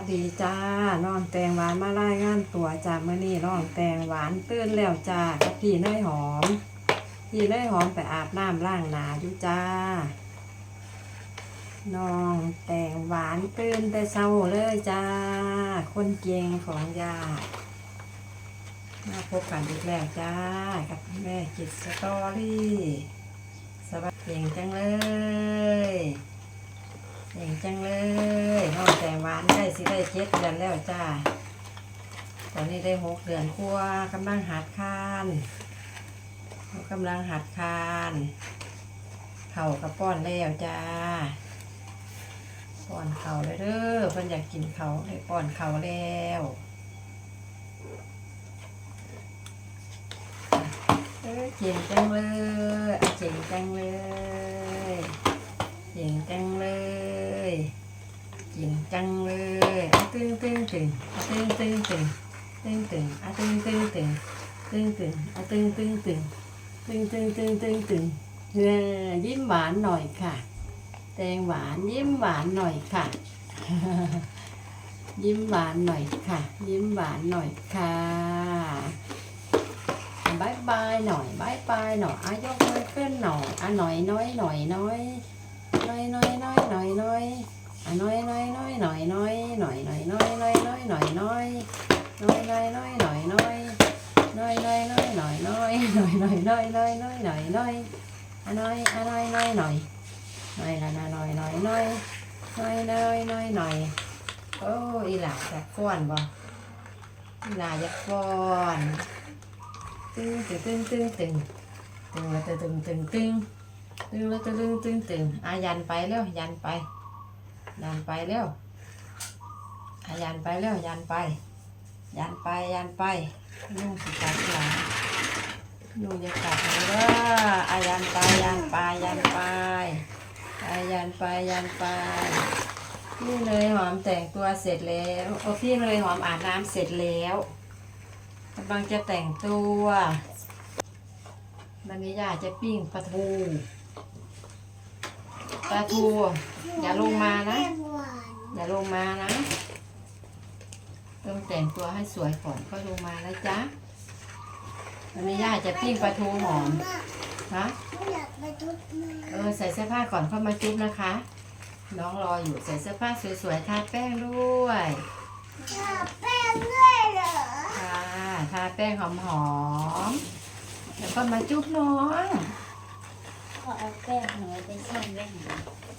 สดีจ้าน้องแตงหวานมารายงานตัวจ้าเมื่อนี้น้องแตงหวานตื้นแล้วจ้ากับพี่น้อยหอม พี่น้อยหอมไปอาบน้ำล่างหนาอยู่จ้าน้องแตงหวานตื้นแต่เศร้าเลยจ้า คนเก่งของยามาพบกันอีกแล้วจ้า กับแม่จิตสตอรี่สวัสดีเก่งจังเลยเก่งจังเลย สิได้เจ็ดเดือนแล้วจ้า ตอนนี้ได้หกเดือนคั่วกำลังหัดคานกำลังหัดคานเข่ากระป้อนแล้วจ้าป้อนเข่าเลยเด้อเพิ่นอยากกินเขาได้ป้อนเข่าแล้วเออเก่งจังเลย tinh tinh tinh tinh a tinh tinh tinh tinh tinh a tinh tinh tinh tinh tinh tinh tinh tinh ยิ้มหวานหน่อยค่ะ แตงหวานยิ้มหวานหน่อยค่ะ ยิ้มหวานหน่อยค่ะ ยิ้มหวานหน่อยค่ะบายบายหน่อยบายบายหน่อยอายกมือขึ้นหน่อยอ่ะหน่อยน้อยหน่อยน้อยน้อยน้อยน้อยน้อยน้อย น้อยน้อยน้อยหน่อยน้อยหน่อยหน่อยน้อยน้อยน้อยหน่อยน้อยน้อยน้อยน้อยหน่อยน้อยน้อยน้อยน้อยหน่อยน้อยหน่อยหน่อยน้อยน้อยน้อยหน่อยน้อยอะน้อยอะน้อยน้อยหน่อยน้อยละนะน้อยน้อยน้อยน้อยน้อยน้อยหน่อยโอ้อีหลาอยากฟ้อนบ่อีหลาอยากฟ้อนตึ้งตึ้งตึ้งตึ้งตึ้งตึ้งแล้วตึ้งตึ้งตึ้งตึ้งแล้วตึ้งตึ้งตึ้งอายันไปเร็วยันไป ยันไปเร็วยันไปเร็วยันไป ยันไปยันไปลุงสิกัดหลังยุ่งจะกลับแลยอยันไปยันไปยันไปอยันไปยันไปพี่เลยหอมแต่งตัวเสร็จแล้วโอ้พี่เลยหอมอาบน้ำเสร็จแล้วกำลังจะแต่งตัววันนี้ยากจะปิ้งปลาทูปลาทู อย่าลงมานะ อย่าลงมานะ ต้องแต่งตัวให้สวยก่อนก็ลงมาแล้วจ้ะวันนี้ย่าจะปิ้งปลาทูหอมฮะเออใส่เสื้อผ้าก่อนเข้ามาจุ๊บนะคะ น้องรออยู่ใส่เสื้อผ้าสวยๆทาแป้งด้วยทาแป้งด้วยเหรอค่ะทาแป้งหอมๆแล้วก็มาจุ๊บน้องขอเอาแป้งหนูไปซ่อนไว้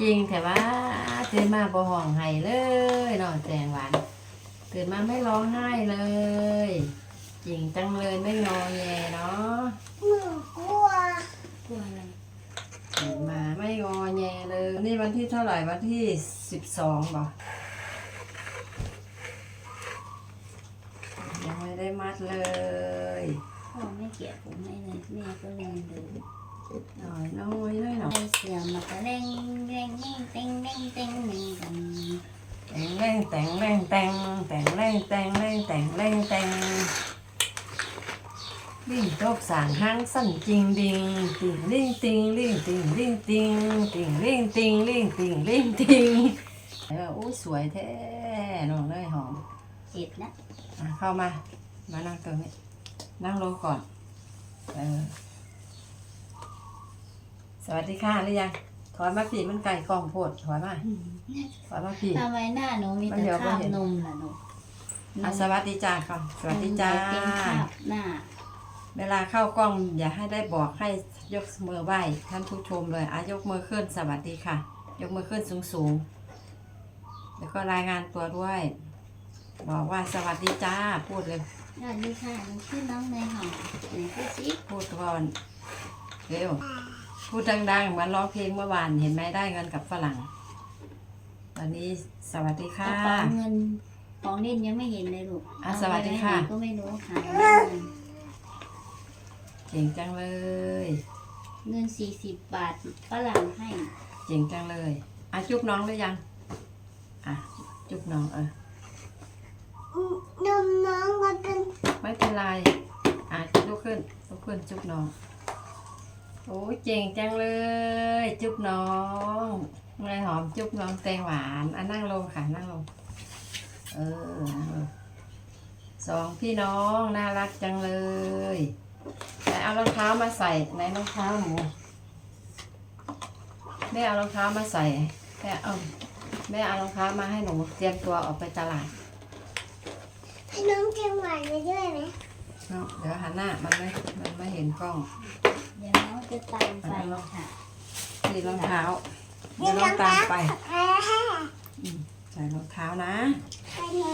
จริงแต่ว่าตื่นมาบ่ห้องไห้เลยนาะแจงหวานตื่นมาไม่ร้องไห้เลย จริงจังเลยไม่งอแงเนาะๆตัวอะไรตื่นมาไม่งอแงเลย นี่วันที่เท่าไหร่วันที่สิบสองบ่ยังไม่ได้มัดเลยพ่อไม่เกลียดผมให้เลยแม่ก็เลยดู หน่อยน้อยน้อยหน่อยไอเสือมากระเร่งเร่งเร่งเต้งเร่งเต้งหนึ่งกันแต่งแรงแต่งแรงแต่งแต่งแร วยแท้น้องเนยหอมเจ็บนะอะเข้ามามานั่งตรงนี้นั่งลงก่อนเออสวัสดีค่ะหรือยังถอยมาผีมันไก่กล่องโพดถอยมาถอยมาผีทำไมหน้าหนูมีมันแต่เดี๋ยวคราบก็เห็นนมล่ะหนูถอะสวัสดีจ้าก่อนสวัสดีจ้าเป็นภาพหน้า เวลาเข้ากล้องอย่าให้ได้บอกให้ยกมือไหว้ท่านผู้ชมเลยอะยกมือขึ้นสวัสดีค่ะ ยกมือขึ้นสูงสูงๆแล้วก็รายงานตัวด้วย บอกว่าสวัสดีจ้าพูดเลยสวัสดีค่ะหนูชื่อน้องในหอมไหนพูดสิพูดก่อนเร็ว พูดดังๆเหมือนร้องเพลงเมื่อวานเห็นไหมได้เงินกับฝรั่ง ตอนนี้สวัสดีกค่ะ ระเป๋าเงินของเล่นยังไม่เห็นเลยลูกอะสวัสดีค่ะ เอาไว้ไหนก็ไม่รู้หายไปเงินเก่งจังเลย เงินสี่สิบบาทฝรั่งให้เก่งจังเลยอะจุ๊บน้องหรือยัง อะ จุ๊บน้องเออนมน้องก็เป็นไม่เป็นไร อะลุกขึ้นลุกขึ้นจุ๊บน้อง โอ้ยเจ๋งจังเลย จุ๊บน้องนายหอมจุ๊บน้องแตงหวานอะนั่งลงค่ะนั่งลง เออนั่งลงสองพี่น้องน่ารักจังเลยไหนเอารองเท้ามาใส่ไหนรองเท้าหมูแม่เอารองเท้ามาใส่แม่เอาแม่เอารองเท้ามาให้หนูเตรียมตัวออกไปตลาดให้น้องเชียงหวานไปด้วยไหมเนาะเดี๋ยวหันหน้ามันไม่มันไม่เห็นกล้องเดี๋ยวน้อง จะตามไปค่ะสีรองเท้าเดี๋ยวน้องตามไปแม่ให้ใส่รองเท้านะ ไปไหน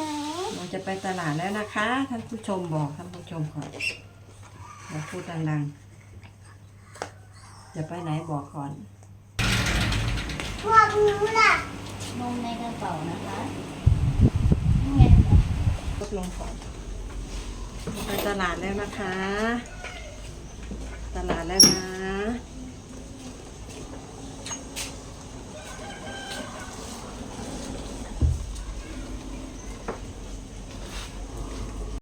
เราจะไปตลาดแล้วนะคะ ท่านผู้ชมบอกท่านผู้ชมก่อนเดี๋ยวพูดดังๆ จะไปไหนบอกก่อนพวกหนูล่ะนมในกระเป๋านะคะนี่ไงลดลงก่อนไปตลาดแล้วนะคะ ตลาดแล้วนะ